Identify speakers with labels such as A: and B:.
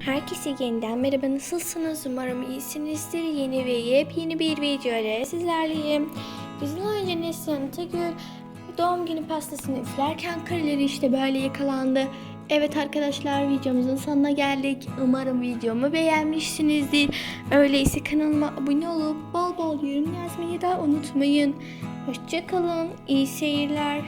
A: Herkese yeniden merhaba nasılsınız? Umarım iyisinizdir. Yeni ve yepyeni bir video ile sizlerleyim. Bizden önce Neslihan Tegül doğum günü pastasını üflerken karileri işte böyle yakalandı. Evet arkadaşlar videomuzun sonuna geldik. Umarım videomu beğenmişsinizdir. Öyleyse kanalıma abone olup bol bol yorum yazmayı da unutmayın. Hoşçakalın. İyi seyirler.